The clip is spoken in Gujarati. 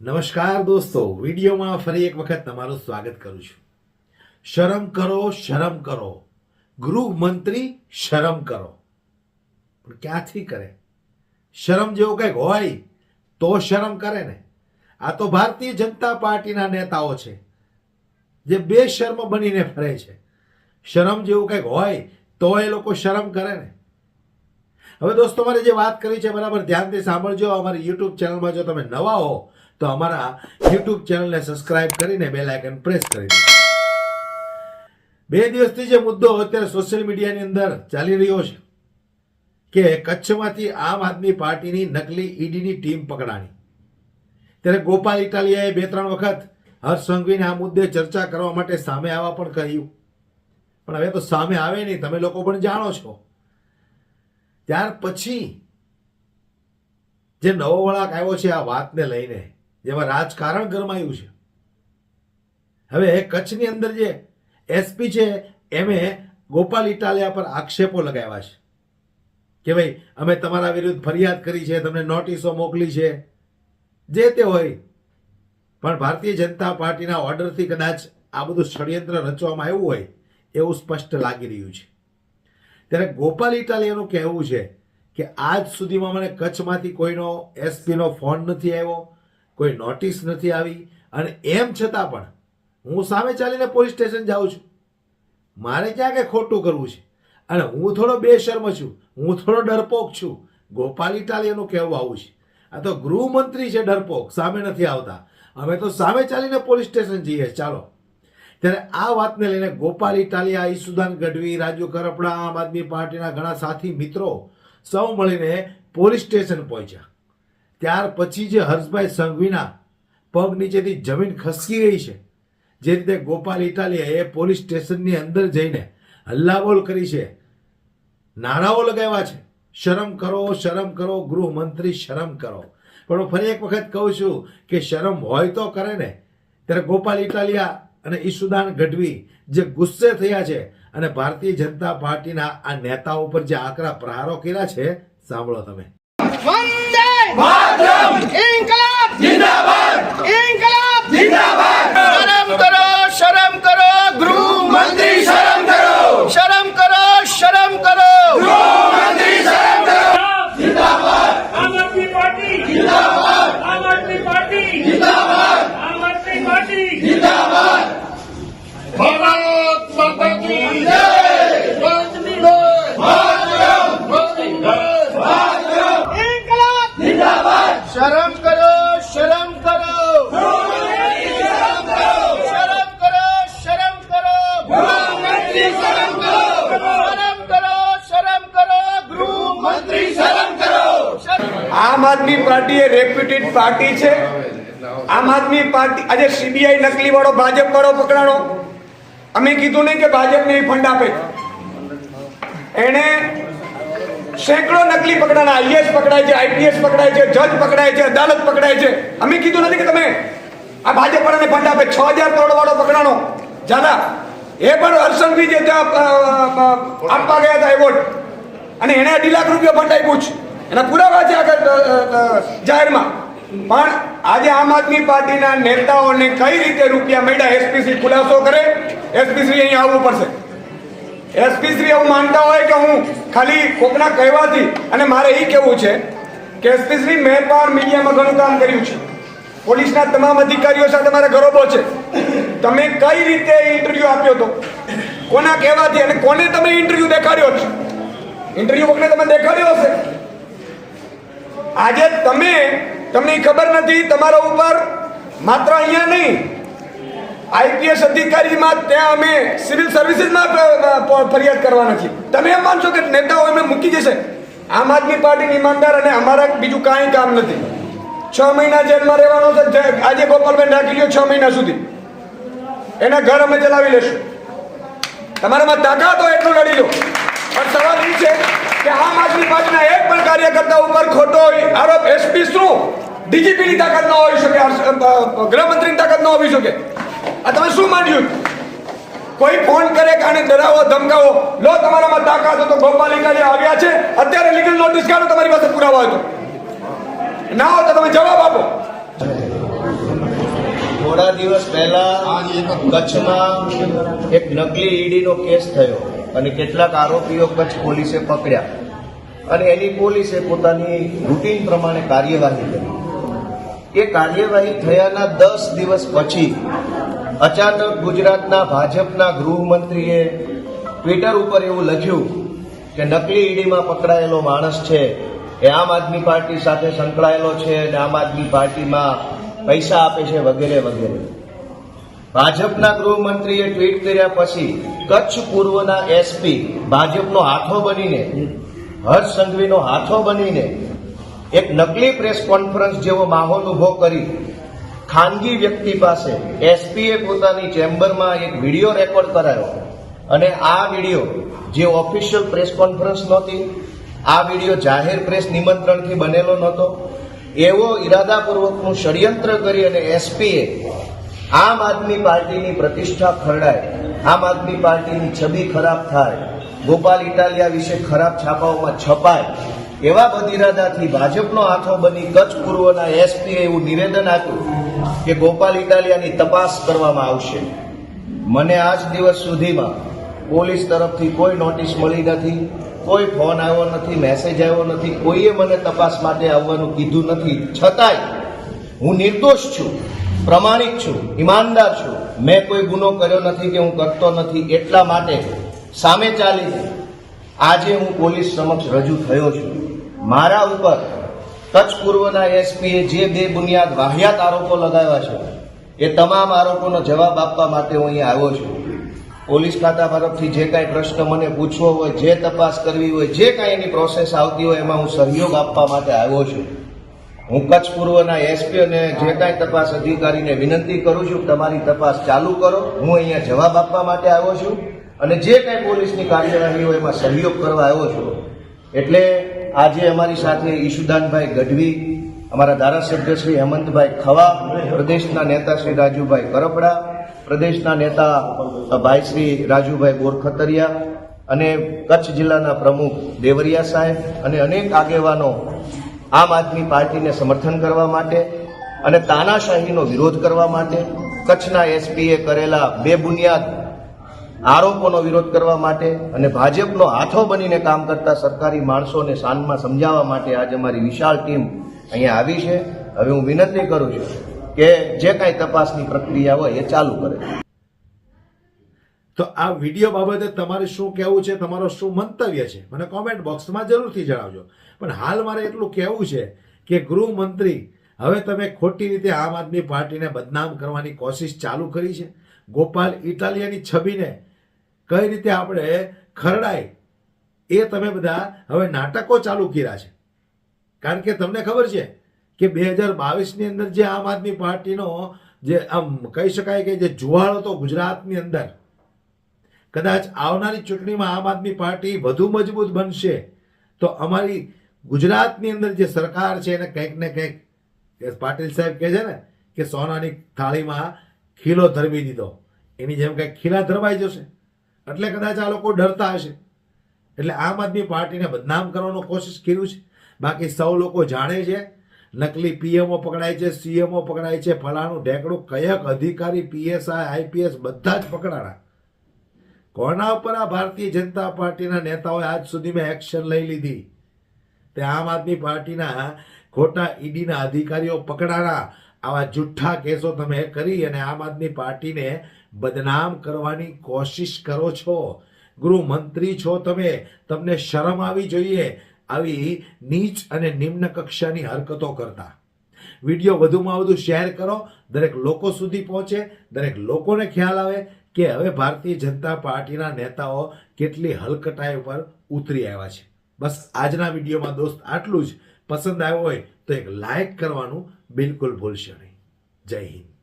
નમસ્કાર દોસ્તો, વિડીયોમાં ફરી એક વખત તમારું સ્વાગત કરું છું. શરમ કરો શરમ કરો. ગૃહમંત્રી શરમ કરો. પણ ક્યાંથી કરે? શરમ જેવું કંઈક હોય તો શરમ કરે ને. આ તો ભારતીય જનતા પાર્ટીના નેતાઓ છે, જે બેશર્મ બનીને ફરે છે. શરમ જેવું કંઈક હોય તો એ લોકો શરમ કરે ને. હવે દોસ્તો, મારે જે વાત કરી છે, બરાબર ધ્યાનથી સાંભળજો. અમારી યુટ્યુબ ચેનલમાં જો તમે નવા હો તો અમારા યુટ્યુબ ચેનલને સબસ્ક્રાઇબ કરીને બેલ આઇકન પ્રેસ કરી દો બે દિવસથી જે મુદ્દો અત્યારે સોશિયલ મીડિયાની અંદર ચાલી રહ્યો છે કે કચ્છમાંથી આમ આદમી પાર્ટીની નકલી ઈડીની ટીમ પકડાણી. ત્યારે ગોપાલ ઇટાલિયાએ બે ત્રણ વખત હર્ષ સંઘવીને આ મુદ્દે ચર્ચા કરવા માટે સામે આવવા પણ કહ્યું. પણ હવે તો સામે આવે નહીં, તમે લોકો પણ જાણો છો. ત્યાર પછી જે નવો વળાક આવ્યો છે આ વાતને લઈને જેમાં રાજકારણ ગરમાયું છે. હવે કચ્છની અંદર જે એસપી છે, એમે ગોપાલ ઇટાલિયા પર આક્ષેપો લગાવ્યા છે કે ભાઈ, અમે તમારા વિરુદ્ધ ફરિયાદ કરી છે, તમને નોટિસો મોકલી છે. જે તે હોય. પણ ભારતીય જનતા પાર્ટીના ઓર્ડરથી કદાચ આ બધું ષડયંત્ર રચવામાં આવ્યું હોય, એવું સ્પષ્ટ લાગી રહ્યું છે. ત્યારે ગોપાલ ઇટાલિયાનું કહેવું છે કે આજ સુધીમાં મને કચ્છમાંથી કોઈનો એસપીનો ફોન નથી આવ્યો કોઈ નોટિસ નથી આવી અને એમ છતાં પણ હું સામે ચાલીને પોલીસ સ્ટેશન જાઉં છું. મારે ક્યાં કે ખોટું કરવું છે? અને હું થોડો બેશર્મ છું, હું થોડો ડરપોક છું. ગોપાલ ઇટાલિયાનું કહેવું આવું છે. આ તો ગૃહમંત્રી છે ડરપોક, સામે નથી આવતા. અમે તો સામે ચાલીને પોલીસ સ્ટેશન જઈએ ચાલો. ત્યારે આ વાતને લઈને ગોપાલ ઇટાલિયા, ઈસુદાન ગઢવી, રાજુ કરપડા, આમ આદમી પાર્ટીના ઘણા સાથી મિત્રો સૌ મળીને પોલીસ સ્ટેશન પહોંચ્યા. ત્યાર પછી જે હર્ષભાઈ સંઘવીના પગ નીચેથી જમીન ખસકી ગઈ છે, જે રીતે ગોપાલ ઇટાલિયા એ પોલીસ સ્ટેશનની અંદર જઈને હલ્લાબોલ કરી છે નારાઓ લગાવ્યા છે. શરમ કરો શરમ કરો, ગૃહમંત્રી શરમ કરો. પણ હું ફરી એક વખત કહું છું કે શરમ હોય તો કરે ને. ત્યારે ગોપાલ ઇટાલિયા અને ઈસુદાન ગઢવી જે ગુસ્સે થયા છે અને ભારતીય જનતા પાર્ટીના આ નેતાઓ પર જે આકરા પ્રહારો કર્યા છે, સાંભળો તમે. इनकलाब जिंदाबाद इनकलाब जिंदाबाद गरम करो આદમી પાર્ટી એ રેપ્યુટેડ પાર્ટી છે. આમ આદમી પાર્ટી આજે સીબીઆઈ નકલી વાળો ભાજપ વાળો પકડાણો. અમે કીધું નહીં કે ભાજપને ઈ ફંડ આપે. એણે સેંકડો નકલી પકડાણા. આઈએસ પકડાય છે આઈપીએસ પકડાય છે, જજ પકડાય છે, અદાલત પકડાય છે. અમે કીધું નથી કે તમે આ ભાજપ વાળાને ફંડ આપે. છ હજાર કરોડ વાળો પકડાણો. જાદા એ પણ હર્ષણભી જે આપવા ગયા હતા એવોર્ડ અને એણે અઢી લાખ રૂપિયા ફંડ આપ્યું છે એના પુરાવા છે આગળ જાહેરમાં. પણ આજે આમ આદમી પાર્ટીના નેતાઓને કઈ રીતે રૂપિયા મળ્યા એસપીસી ખુલાસો કરે એસપીસી અહીંયા આવવું પડશે. એસપી શ્રી એવું માનતા હોય કે હું ખાલી કોકના કહેવાથી, અને મારે એ કહેવું છે કે એસપી શ્રી મેં પણ મીડિયામાં ઘણું કામ કર્યું છે. પોલીસના તમામ અધિકારીઓ સાથે મારા ગરોબો છે. તમે કઈ રીતે ઇન્ટરવ્યુ આપ્યો હતો? કોના કહેવાથી અને કોને તમે ઇન્ટરવ્યુ દેખાડ્યો છે? ઇન્ટરવ્યુ કોને તમે દેખાડ્યો આજે તમે, તમને ખબર નથી, તમારા ઉપર માત્ર અહીંયા નહીં, આઈપીએસ અધિકારીમાં ત્યાં અમે સિવિલ સર્વિસીસમાં ફરિયાદ કરવાના છીએ. તમે એમ માનશો કે નેતાઓ એમને મૂકી જશે આમ આદમી પાર્ટીની ઈમાનદાર અને અમારા બીજું કાંઈ કામ નથી. છ મહિના જેલમાં રહેવાનો છે આજે ગોપાલભાઈ રાખી લો છ મહિના સુધી. એના ઘર અમે ચલાવી લેશું. તમારામાં તાકાત હોય એટલું લડી લો. પણ સવાલ એ છે કે આમ આદમી પાર્ટીના એક પણ કાર્યકર્તા ઉપર ખોટો આરોપ એસપી શું? ડીજીપીની તાકાત ન હોઈ શકે ગૃહમંત્રીની તાકાત ન હોવી શકે. આ તમે શું માન્યું કોઈ ફોન કરે કે આને ડરાવો, ધમકાવો, લો તમારામાં તાકાત તો ગોપાલિકા જે આવ્યા છે, અત્યારે લીગલ નોટિસ કાઢો, તમારી પાસે પુરાવા હોય તો. ના હોય તો તમે જવાબ આપો. થોડા દિવસ પહેલા કચ્છમાં એક નકલી ઈડીનો કેસ થયો. અને કેટલાક આરોપીઓ કચ્છ પોલીસે પકડ્યા. અને એની પોલીસે પોતાની રૂટીન પ્રમાણે કાર્યવાહી કરી. એ કાર્યવાહી થયાના દસ દિવસ પછી અચાનક ગુજરાતના ભાજપના ગૃહમંત્રીએ ટ્વિટર ઉપર એવું લખ્યું કે નકલી ઈડીમાં પકડાયેલો માણસ છે, એ આમ આદમી પાર્ટી સાથે સંકળાયેલો છે અને આમ આદમી પાર્ટીમાં પૈસા આપે છે વગેરે વગેરે. ભાજપના ગૃહમંત્રીએ ટ્વીટ કર્યા પછી કચ્છ પૂર્વના એસપી ભાજપનો હાથો બનીને, હર્ષ સંઘવીનો હાથો બનીને, એક નકલી પ્રેસ કોન્ફરન્સ જેવો માહોલ ઊભો કરી, ખાનગી વ્યક્તિ પાસે એસપીએ પોતાની ચેમ્બરમાં એક વીડિયો રેકોર્ડ કરાયો. અને આ વીડિયો જે ઓફિશિયલ પ્રેસ કોન્ફરન્સ નહોતી, આ વીડિયો જાહેર પ્રેસ નિમંત્રણથી બનેલો નહોતો. એવો ઈરાદાપૂર્વકનું ષડયંત્ર કરી અને એસપીએ આમ આદમી પાર્ટીની પ્રતિષ્ઠા ખરડાય, આમ આદમી પાર્ટીની છબી ખરાબ થાય, ગોપાલ ઇટાલિયા વિશે ખરાબ છાપાઓમાં છપાય, એવા બદઇરાદાથી ભાજપનો હાથો બની કચ્છ પૂર્વના એસપીએ એવું નિવેદન આપ્યું કે ગોપાલ ઇટાલિયાની તપાસ કરવામાં આવશે. મને આજ દિવસ સુધીમાં પોલીસ તરફથી કોઈ નોટિસ મળી નથી, કોઈ ફોન આવ્યો નથી, મેસેજ આવ્યો નથી, કોઈએ મને તપાસ માટે આવવાનું કીધું નથી. છતાંય હું નિર્દોષ છું. પ્રમાણિક છું, ઈમાનદાર છું. મેં કોઈ ગુનો કર્યો નથી કે હું કરતો નથી એટલા માટે સામે ચાલી આજે હું પોલીસ સમક્ષ રજૂ થયો છું. મારા ઉપર કચ્છ પૂર્વના એસપીએ જે બે બુનિયાદ વાહિયાત આરોપો લગાવ્યા છે, એ તમામ આરોપોનો જવાબ આપવા માટે હું અહીંયા આવ્યો છું. પોલીસ ખાતા તરફથી જે કાંઈ પ્રશ્ન મને પૂછવો હોય, જે તપાસ કરવી હોય, જે કાંઈ એની પ્રોસેસ આવતી હોય, એમાં હું સહયોગ આપવા માટે આવ્યો છું. હું કચ્છ પૂર્વના એસપી અને જે કાંઈ તપાસ અધિકારીને વિનંતી કરું છું, તમારી તપાસ ચાલુ કરો. હું અહીંયા જવાબ આપવા માટે આવ્યો છું અને જે કાંઈ પોલીસની કાર્યવાહી હોય એમાં સહયોગ કરવા આવ્યો છું, એટલે આજે અમારી સાથે ઈશુદાનભાઈ ગઢવી, અમારા ધારાસભ્ય શ્રી હેમંતભાઈ ખવા, પ્રદેશના નેતા શ્રી રાજુભાઈ કરપડા, પ્રદેશના નેતા ભાઈ શ્રી રાજુભાઈ બોરખતરિયા અને કચ્છ જિલ્લાના પ્રમુખ દેવરિયા સાહેબ અને અનેક આગેવાનો આમ આદમી પાર્ટીને સમર્થન કરવા માટે અને તાનાશાહીનો વિરોધ કરવા માટે, કચ્છના એસપીએ કરેલા બે બુનિયાદ આરોપોનો વિરોધ કરવા માટે અને ભાજપનો હાથો બનીને કામ કરતા સરકારી માણસોને શાનમાં સમજાવવા માટે આજે અમારી વિશાળ ટીમ અહીંયા આવી છે. હવે હું વિનંતી કરું છું કે જે કાંઈ તપાસની પ્રક્રિયા હોય એ ચાલુ કરે. તો આ વીડિયો બાબતે તમારે શું કહેવું છે, તમારો શું મંતવ્ય છે? મને કોમેન્ટ બોક્સમાં જરૂરથી જણાવજો. પણ હાલ મારે એટલું કહેવું છે કે ગૃહમંત્રી, હવે તમે ખોટી રીતે આમ આદમી પાર્ટીને બદનામ કરવાની કોશિશ ચાલુ કરી છે. ગોપાલ ઇટાલિયાની છબીને કઈ રીતે આપણે ખરડાય એ તમે બધા હવે નાટકો ચાલુ કર્યા છે. કારણ કે તમને ખબર છે કે બે હજાર બાવીસની અંદર જે આમ આદમી પાર્ટીનો જે આમ કહી શકાય કે જે જુવાળ હતો ગુજરાતની અંદર કદાચ આવનારી ચૂંટણીમાં આમ આદમી પાર્ટી વધુ મજબૂત બનશે, તો અમારી ગુજરાતની અંદર જે સરકાર છે એને કંઈક ને કંઈક પાટીલ સાહેબ કહે છે ને, કે સોનાની થાળીમાં ખીલો ધરવી દીધો. એની જેમ કંઈક ખીલા ધરવાઈ જશે. એટલે કદાચ આ લોકો ડરતા હશે. એટલે આમ આદમી પાર્ટીને બદનામ કરવાનો કોશિશ કર્યું છે. બાકી સૌ લોકો જાણે છે, નકલી પીએમઓ પકડાય છે, સીએમઓ પકડાય છે, ફલાણું ઢેકડું કયક અધિકારી, પીએસઆઈ, આઈપીએસ બધા જ પકડાણા. કોના ઉપર આ ભારતીય જનતા પાર્ટીના નેતાઓએ આજ સુધીમાં એક્શન લઈ લીધી? તે આમ આદમી પાર્ટીના ખોટા ઈડીના અધિકારીઓ પકડાણા, આવા જુઠ્ઠા કેસો તમે કરી અને આમ આદમી પાર્ટીને બદનામ કરવાની કોશિશ કરો છો. ગૃહમંત્રી છો તમે, તમને શરમ આવી જોઈએ. આવી નીચ અને નિમ્ન કક્ષાની હરકતો કરતા. વીડિયો વધુમાં વધુ શેર કરો. દરેક લોકો સુધી પહોંચે. દરેક લોકોને ખ્યાલ આવે કે હવે ભારતીય જનતા પાર્ટીના નેતાઓ કેટલી હલકટાઈ ઉપર ઉતરી આવ્યા છે. બસ આજના વિડીયોમાં દોસ્ત આટલું જ. પસંદ આવ્યો હોય તો એક લાઇક કરવાનું બિલકુલ ભૂલશો નહીં. જય હિન્દ.